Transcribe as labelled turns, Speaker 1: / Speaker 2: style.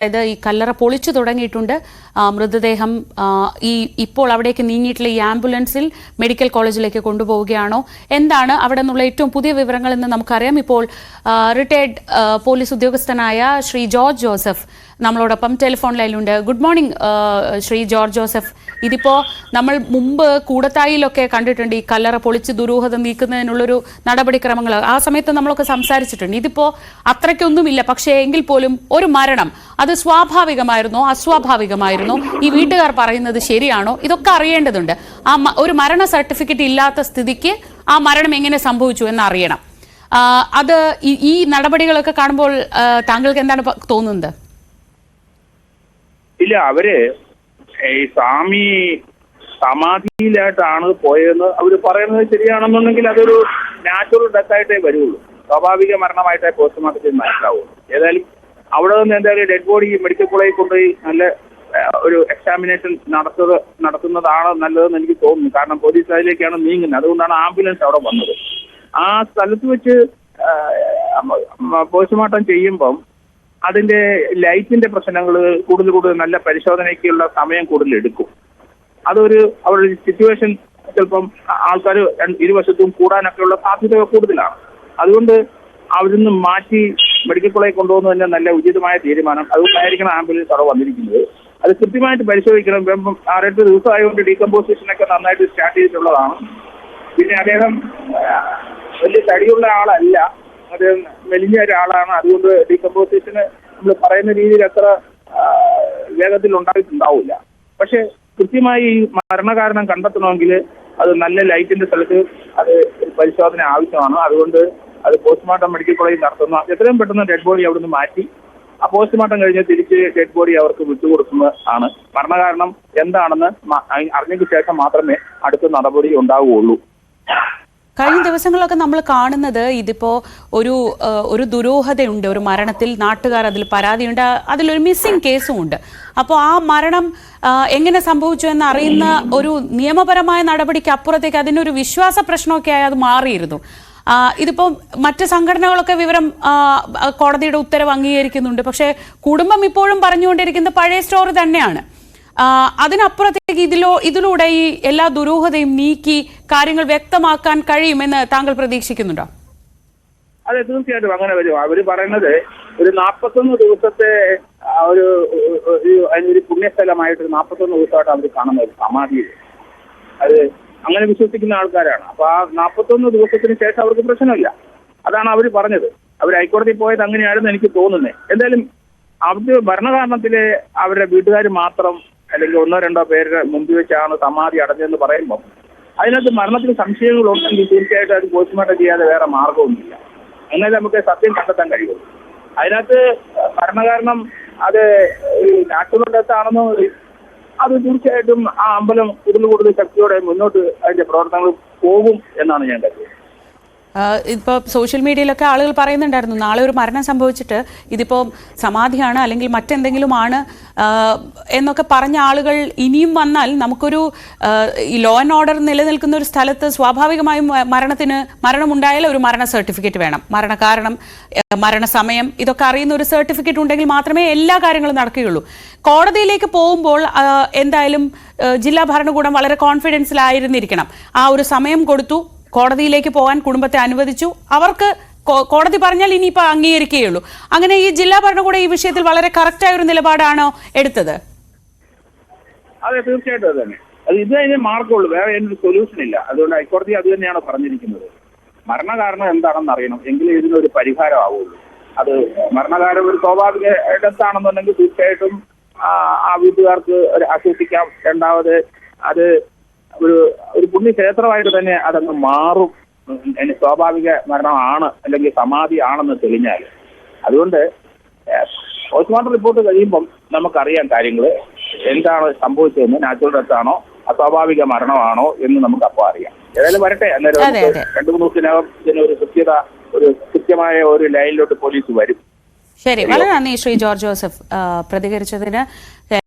Speaker 1: അതായത് ഈ കല്ലറ പൊളിച്ചു തുടങ്ങിയിട്ടുണ്ട്. മൃതദേഹം ഈ ഇപ്പോൾ അവിടേക്ക് നീങ്ങിയിട്ടുള്ള ഈ ആംബുലൻസിൽ മെഡിക്കൽ കോളേജിലേക്ക് കൊണ്ടുപോവുകയാണോ? എന്താണ് അവിടെ നിന്നുള്ള ഏറ്റവും പുതിയ വിവരങ്ങൾ എന്ന് നമുക്കറിയാം. ഇപ്പോൾ റിട്ടയർഡ് പോലീസ് ഉദ്യോഗസ്ഥനായ ശ്രീ ജോർജ് ജോസഫ് നമ്മളോടൊപ്പം ടെലിഫോൺ ലൈനിലുണ്ട് ഗുഡ് മോർണിംഗ് ശ്രീ ജോർജ് ജോസഫ്. ഇതിപ്പോ നമ്മൾ മുമ്പ് കൂടത്തായിലൊക്കെ കണ്ടിട്ടുണ്ട് ഈ കല്ലറ പൊളിച്ച് ദുരൂഹത നീക്കുന്നതിനുള്ളൊരു നടപടിക്രമങ്ങൾ. ആ സമയത്ത് നമ്മളൊക്കെ സംസാരിച്ചിട്ടുണ്ട്. ഇതിപ്പോ അത്രയ്ക്കൊന്നുമില്ല. പക്ഷേ എങ്കിൽ പോലും ഒരു മരണം അത് സ്വാഭാവികമായിരുന്നോ? അസ്വാഭാവികമായിരുന്നോ? ഈ വീട്ടുകാർ പറയുന്നത് ശരിയാണോ? ഇതൊക്കെ അറിയേണ്ടതുണ്ട്. ആ ഒരു മരണ സർട്ടിഫിക്കറ്റ് ഇല്ലാത്ത സ്ഥിതിക്ക് ആ മരണം എങ്ങനെ സംഭവിച്ചു എന്ന് അറിയണം അത് ഈ- നടപടികളൊക്കെ കാണുമ്പോൾ താങ്കൾക്ക് എന്താണ് തോന്നുന്നത്?
Speaker 2: ഇല്ല അവർ ഈ സ്വാമി സമാധിയിലായിട്ടാണ് പോയതെന്ന് അവർ പറയുന്നത് ശരിയാണെന്നുണ്ടെങ്കിൽ അതൊരു നാച്ചുറൽ ഡെത്ത് ആയിട്ടേ വരുള്ളൂ. സ്വാഭാവിക മരണമായിട്ടേ പോസ്റ്റ്മോർട്ടം ചെയ്ത് മനസ്സിലാവുള്ളൂ. ഏതായാലും അവിടെ നിന്ന് എന്തായാലും ഡെഡ് ബോഡി മെഡിക്കൽ കോളേജിൽ കൊണ്ടുപോയി നല്ല ഒരു എക്സാമിനേഷൻ നടത്തുക നടത്തുന്നതാണ് നല്ലതെന്ന് എനിക്ക് തോന്നുന്നു. കാരണം പോലീസ് അതിലേക്കാണ് നീങ്ങുന്നത്. അതുകൊണ്ടാണ് ആംബുലൻസ് അവിടെ വന്നത്. ആ സ്ഥലത്ത് വെച്ച് പോസ്റ്റ്മോർട്ടം ചെയ്യുമ്പം അതിന്റെ ലൈറ്റിന്റെ പ്രശ്നങ്ങൾ കൂടുതൽ കൂടുതൽ നല്ല പരിശോധനയ്ക്കുള്ള സമയം കൂടുതൽ എടുക്കും. അതൊരു അവരുടെ സിറ്റുവേഷൻ ചിലപ്പം ആൾക്കാർ ഇരുവശത്തും കൂടാനൊക്കെയുള്ള സാധ്യത കൂടുതലാണ്. അതുകൊണ്ട് അവിടുന്ന് മാറ്റി മെഡിക്കൽ കോളേജ് കൊണ്ടുപോകുന്നത് തന്നെ നല്ല ഉചിതമായ തീരുമാനം. അതുകൊണ്ടായിരിക്കണം ആംബുലൻസ് അവിടെ വന്നിരിക്കുന്നത്. അത് കൃത്യമായിട്ട് പരിശോധിക്കണം. ആറെട്ട് ദിവസമായതുകൊണ്ട് ഡീകമ്പോസിഷൻ ഒക്കെ നന്നായിട്ട് സ്റ്റാർട്ട് ചെയ്തിട്ടുള്ളതാണ്. പിന്നെ അദ്ദേഹം വലിയ തടിയുള്ള ആളല്ല. അത് മെലിഞ്ഞ ഒരാളാണ്. അതുകൊണ്ട് ഡീകമ്പോസിഷന് നമ്മൾ പറയുന്ന രീതിയിൽ അത്ര വേഗത്തിൽ ഉണ്ടായിട്ടുണ്ടാവില്ല. പക്ഷെ കൃത്യമായി മരണകാരണം കണ്ടെത്തണമെങ്കിൽ അത് നല്ല ലൈറ്റിന്റെ സ്ഥലത്ത് അത് പരിശോധന ആവശ്യമാണ്. അതുകൊണ്ട് അത് പോസ്റ്റ്മോർട്ടം മെഡിക്കൽ കോളേജിൽ നടത്തുന്ന എത്രയും പെട്ടെന്ന് ഡെഡ് ബോഡി അവിടുന്ന് മാറ്റി ആ പോസ്റ്റ്മോർട്ടം കഴിഞ്ഞ് തിരിച്ച് ഡെഡ് ബോഡി അവർക്ക് വിട്ടുകൊടുക്കുന്നത് ആണ്. മരണകാരണം എന്താണെന്ന് അറിഞ്ഞതിന് ശേഷം മാത്രമേ അടുത്ത നടപടി ഉണ്ടാവുകയുള്ളൂ.
Speaker 1: കഴിഞ്ഞ ദിവസങ്ങളിലൊക്കെ നമ്മൾ കാണുന്നത് ഇതിപ്പോ ഒരു ഒരു ദുരൂഹതയുണ്ട്. ഒരു മരണത്തിൽ നാട്ടുകാർ അതിൽ പരാതിയുണ്ട്. അതിലൊരു മിസ്സിംഗ് കേസും ഉണ്ട് അപ്പോൾ ആ മരണം എങ്ങനെ സംഭവിച്ചു എന്ന് അറിയുന്ന ഒരു നിയമപരമായ നടപടിക്ക് അപ്പുറത്തേക്ക് അതിനൊരു വിശ്വാസ പ്രശ്നമൊക്കെ ആയി അത് മാറിയിരുന്നു. ഇതിപ്പോ മറ്റ് സംഘടനകളൊക്കെ വിവരം കോടതിയുടെ ഉത്തരവ് അംഗീകരിക്കുന്നുണ്ട്. പക്ഷേ കുടുംബം ഇപ്പോഴും പറഞ്ഞുകൊണ്ടിരിക്കുന്നത് പഴയ സ്റ്റോറി തന്നെയാണ്. അതിനപ്പുറത്തേക്ക് ഇതിലോ ഇതിലൂടെ ഈ എല്ലാ ദുരൂഹതയും നീക്കി കാര്യങ്ങൾ വ്യക്തമാക്കാൻ കഴിയുമെന്ന് താങ്കൾ പ്രതീക്ഷിക്കുന്നുണ്ടോ?
Speaker 2: അതെ തീർച്ചയായിട്ടും അങ്ങനെ വരും. അവർ പറയുന്നത് ഒരു നാൽപ്പത്തൊന്ന് ദിവസത്തെ ഒരു അതിനൊരു പുണ്യസ്ഥലമായിട്ട് ഒരു നാൽപ്പത്തൊന്ന് ദിവസമായിട്ട് അവർ കാണുന്നത് സമാധി. അത് അങ്ങനെ വിശ്വസിക്കുന്ന ആൾക്കാരാണ്. അപ്പൊ ആ നാൽപ്പത്തൊന്ന് ദിവസത്തിന് ശേഷം അവർക്ക് പ്രശ്നമില്ല. അതാണ് അവർ പറഞ്ഞത്. അവർ ഹൈക്കോടതി പോയത് അങ്ങനെയായിരുന്നു എനിക്ക് തോന്നുന്നത് എന്തായാലും അവർ ഭരണകാരണത്തിൽ അവരുടെ വീട്ടുകാർ മാത്രം അല്ലെങ്കിൽ ഒന്നോ രണ്ടോ പേരുടെ മുമ്പിൽ വെച്ചാണ് സമാധി അടഞ്ഞതെന്ന് പറയുമ്പോൾ അതിനകത്ത് മരണത്തിന് സംശയങ്ങളുണ്ടെങ്കിൽ തീർച്ചയായിട്ടും അത് പോസ്റ്റ്മോർട്ടം ചെയ്യാതെ വേറെ മാർഗമൊന്നുമില്ല. അങ്ങനെ നമുക്ക് സത്യം കണ്ടെത്താൻ കഴിയുള്ളൂ. അതിനകത്ത് ഭരണകാരണം അത് നാച്ചുറൽ അത് തീർച്ചയായിട്ടും ആ അമ്പലം കൂടുതൽ കൂടുതൽ ശക്തിയോടെ മുന്നോട്ട് അതിന്റെ പ്രവർത്തനങ്ങൾ പോകും എന്നാണ് ഞാൻ കരുതുന്നത്.
Speaker 1: ഇപ്പോൾ സോഷ്യൽ മീഡിയയിലൊക്കെ ആളുകൾ പറയുന്നുണ്ടായിരുന്നു നാളെ ഒരു മരണം സംഭവിച്ചിട്ട് ഇതിപ്പോൾ സമാധിയാണ് അല്ലെങ്കിൽ മറ്റെന്തെങ്കിലും ആണ് എന്നൊക്കെ പറഞ്ഞ ആളുകൾ ഇനിയും വന്നാൽ നമുക്കൊരു ഈ ലോ ആൻഡ് ഓർഡർ നിലനിൽക്കുന്ന ഒരു സ്ഥലത്ത് സ്വാഭാവികമായും മരണത്തിന് മരണമുണ്ടായാൽ ഒരു മരണ സർട്ടിഫിക്കറ്റ് വേണം. മരണകാരണം മരണസമയം ഇതൊക്കെ അറിയുന്ന ഒരു സർട്ടിഫിക്കറ്റ് ഉണ്ടെങ്കിൽ മാത്രമേ എല്ലാ കാര്യങ്ങളും നടക്കുകയുള്ളൂ. കോടതിയിലേക്ക് പോകുമ്പോൾ എന്തായാലും ജില്ലാ ഭരണകൂടം വളരെ കോൺഫിഡൻസിലായിരുന്നിരിക്കണം ആ ഒരു സമയം കൊടുത്തു കോടതിയിലേക്ക് പോകാൻ കുടുംബത്തെ അനുവദിച്ചു. അവർക്ക് കോടതി പറഞ്ഞാൽ ഇനിയിപ്പോൾ അംഗീകരിക്കുകയുള്ളൂ. അങ്ങനെ ഈ ജില്ലാ ഭരണകൂടം ഈ വിഷയത്തിൽ വളരെ കറക്റ്റായ ഒരു നിലപാടാണോ എടുത്തത്?
Speaker 2: അതെ തീർച്ചയായിട്ടും അത് തന്നെ. അത് ഇത് അതിന് മാർഗമുള്ളൂ. വേറെ അതിനൊരു സൊല്യൂഷൻ ഇല്ല. അതുകൊണ്ട് ഹൈക്കോടതി അത് തന്നെയാണ് പറഞ്ഞിരിക്കുന്നത്. മരണകാരണം എന്താണെന്ന് അറിയണം. എങ്കിലേ ഇതിനൊരു പരിഹാരമാവുള്ളൂ. അത് മരണകാരം ഒരു സ്വാഭാവിക ഇടത്താണെന്നുണ്ടെങ്കിൽ തീർച്ചയായിട്ടും ആ വീട്ടുകാർക്ക് ഒരു ആശ്വസിക്കാം. രണ്ടാമത് അത് ഒരു ഒരു പുണ്യക്ഷേത്രമായിട്ട് തന്നെ അതങ്ങ് മാറും. സ്വാഭാവിക മരണമാണ് അല്ലെങ്കിൽ സമാധി ആണെന്ന് തെളിഞ്ഞാൽ. അതുകൊണ്ട് പോസ്റ്റ്മോർട്ടം റിപ്പോർട്ട് കഴിയുമ്പം നമുക്കറിയാം കാര്യങ്ങൾ എന്താണ് സംഭവിച്ചതെന്ന് നാച്ചുറൽ ഡെത്ത് ആണോ അസ്വാഭാവിക മരണമാണോ എന്ന് നമുക്ക് അപ്പോൾ അറിയാം. ഏതായാലും വരട്ടെ അന്നേരം. രണ്ടു മൂന്ന് ദിവസത്തിനകം ഒരു കൃത്യത ഒരു കൃത്യമായ ഒരു ലൈനിലോട്ട് പോലീസ് വരും.
Speaker 1: ശരി വളരെ നന്ദി ശ്രീ ജോർജ് ജോസഫ് പ്രതികരിച്ചതിന്.